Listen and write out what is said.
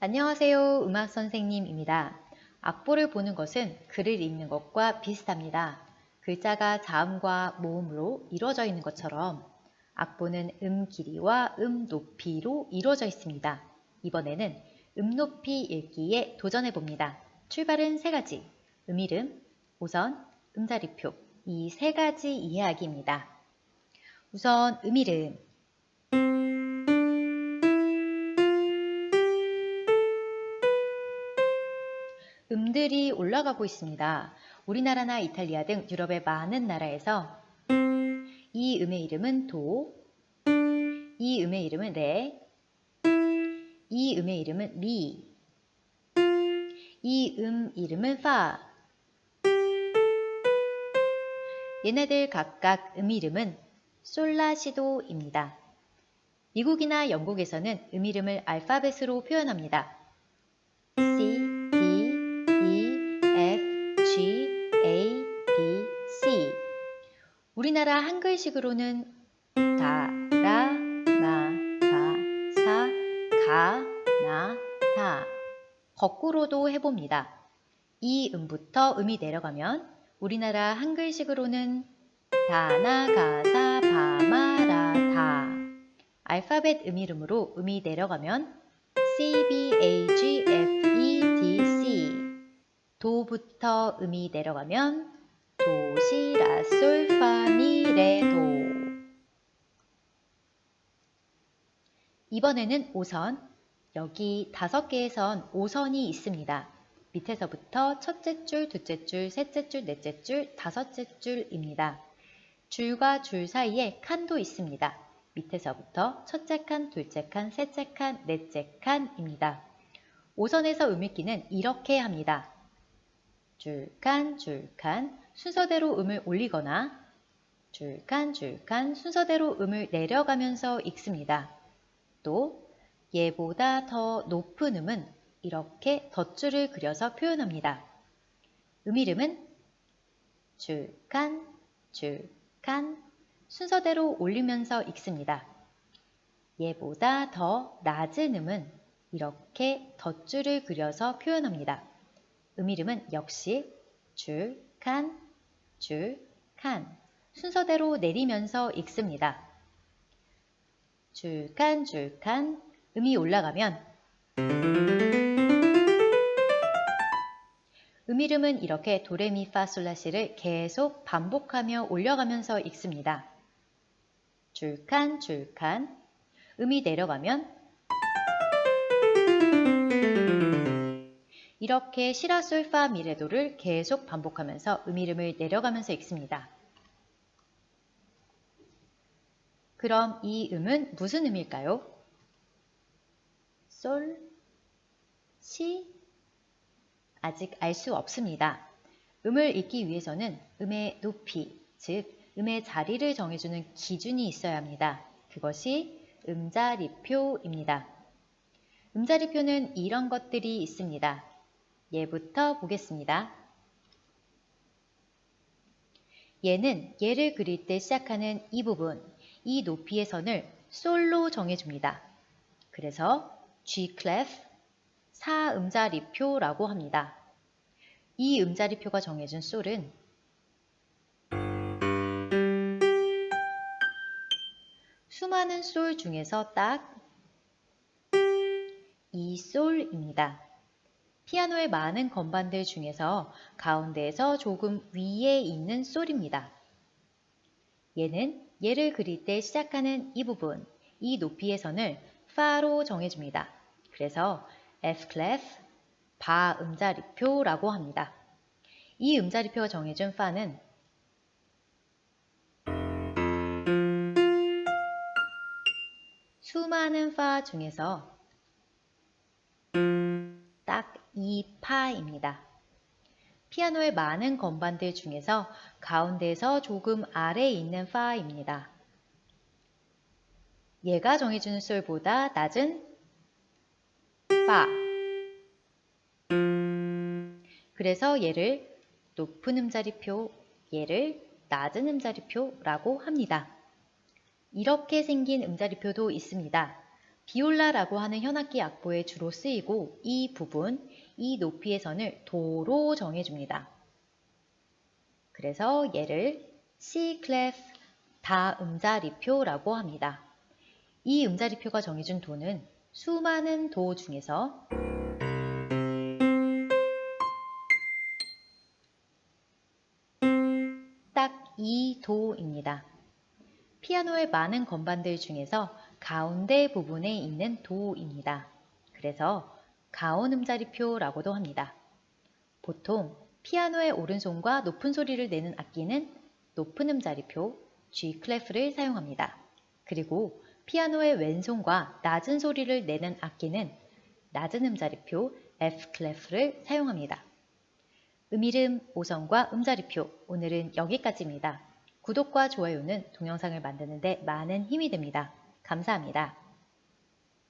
안녕하세요. 음악 선생님입니다. 악보를 보는 것은 글을 읽는 것과 비슷합니다. 글자가 자음과 모음으로 이루어져 있는 것처럼 악보는 음 길이와 음 높이로 이루어져 있습니다. 이번에는 음 높이 읽기에 도전해 봅니다. 출발은 세 가지. 음 이름, 우선 음자리표 이 세 가지 이해하기입니다. 우선 음 이름 음들이 올라가고 있습니다. 우리나라나 이탈리아 등 유럽의 많은 나라에서 이 음의 이름은 도, 이 음의 이름은 레, 이 음의 이름은 미, 이음 이름은 파. 얘네들 각각 음 이름은 솔라시도입니다. 미국이나 영국에서는 음 이름을 알파벳으로 표현합니다. C, 우리나라 한글식으로는 다, 라, 마, 사, 사, 가, 나, 다. 거꾸로도 해봅니다. 이 음부터 음이 내려가면 우리나라 한글식으로는 다, 나, 가, 사, 바, 마, 라, 다. 알파벳 음 이름으로 음이 내려가면 C, B, A, G, F, E, D, C. 도부터 음이 내려가면 도, 시, 라, 솔, 파, 미, 레, 도. 이번에는 오선. 여기 다섯 개의 선, 오선이 있습니다. 밑에서부터 첫째 줄, 둘째 줄, 셋째 줄, 넷째 줄, 다섯째 줄입니다. 줄과 줄 사이에 칸도 있습니다. 밑에서부터 첫째 칸, 둘째 칸, 셋째 칸, 넷째 칸입니다. 오선에서 음 읽기는 이렇게 합니다. 줄칸, 줄칸, 순서대로 음을 올리거나 줄칸, 줄칸, 순서대로 음을 내려가면서 읽습니다. 또 얘보다 더 높은 음은 이렇게 덧줄을 그려서 표현합니다. 음 이름은 줄칸, 줄칸, 순서대로 올리면서 읽습니다. 얘보다 더 낮은 음은 이렇게 덧줄을 그려서 표현합니다. 음 이름은 역시 줄, 칸, 줄, 칸 순서대로 내리면서 읽습니다. 줄, 칸, 줄, 칸 음이 올라가면 음 이름은 이렇게 도레미파솔라시를 계속 반복하며 올려가면서 읽습니다. 줄칸, 줄칸 음이 내려가면 이렇게 시라솔파 미레도를 계속 반복하면서 음 이름을 내려가면서 읽습니다. 그럼 이 음은 무슨 음일까요? 솔, 시? 아직 알 수 없습니다. 음을 읽기 위해서는 음의 높이, 즉 음의 자리를 정해주는 기준이 있어야 합니다. 그것이 음자리표입니다. 음자리표는 이런 것들이 있습니다. 예부터 보겠습니다. 얘는 얘를 그릴 때 시작하는 이 부분, 이 높이의 선을 솔로 정해줍니다. 그래서 G clef, 사음자리표라고 합니다. 이 음자리표가 정해준 솔은 수많은 솔 중에서 딱 이 솔입니다. 피아노의 많은 건반들 중에서 가운데에서 조금 위에 있는 솔입니다. 얘는 얘를 그릴 때 시작하는 이 부분, 이 높이의 선을 파로 정해줍니다. 그래서 F clef, 바 음자리표라고 합니다. 이 음자리표가 정해준 파는 수많은 파 중에서 딱 이 파입니다. 피아노의 많은 건반들 중에서 가운데에서 조금 아래에 있는 파입니다. 얘가 정해주는 솔보다 낮은 파. 그래서 얘를 높은 음자리표, 얘를 낮은 음자리표라고 합니다. 이렇게 생긴 음자리표도 있습니다. 비올라라고 하는 현악기 악보에 주로 쓰이고 이 부분, 이 높이의 선을 도로 정해줍니다. 그래서 얘를 C 클래프 다음자리표라고 합니다. 이 음자리표가 정해준 도는 수많은 도 중에서 딱 이 도입니다. 피아노의 많은 건반들 중에서 가운데 부분에 있는 도입니다. 그래서 가온 음자리표라고도 합니다. 보통 피아노의 오른손과 높은 소리를 내는 악기는 높은 음자리표 G 클래프를 사용합니다. 그리고 피아노의 왼손과 낮은 소리를 내는 악기는 낮은 음자리표 F 클래프를 사용합니다. 음이름 5선과 음자리표 오늘은 여기까지입니다. 구독과 좋아요는 동영상을 만드는데 많은 힘이 됩니다. 감사합니다.